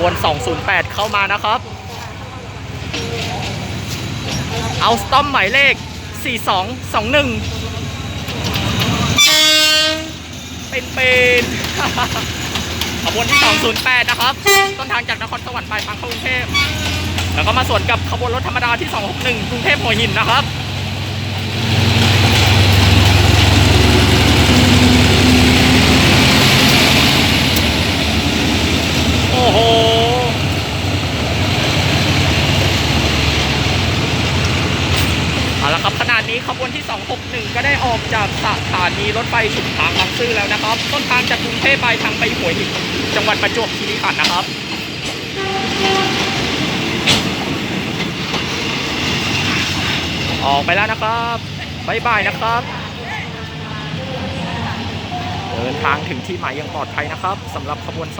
บวน 208 เข้ามานะครับ เอาสตอมหมายเลข 4221 เป็นเป็นขบวนที่ 208 นะครับ ต้นทางจากนครสวรรค์ไปทางเข้ากรุงเทพ แล้วก็มาสวนกับขบวนรถธรรมดาที่ 261 กรุงเทพหัวหินนะครับ โอ้โห เอาละครับขนาดนี้ขบวนที่ 261 ก็ได้ออกจากสถานีรถไฟชุมทางบางซื่อแล้วนะครับ ต้นทางจากกรุงเทพไปทางไปหัวหินจังหวัดประจวบคีรีขันธ์นะครับออกไปแล้วนะครับบ๊ายบายนะครับ เดินทางถึงที่หมายอย่างปลอดภัยนะครับสำหรับขบวน 261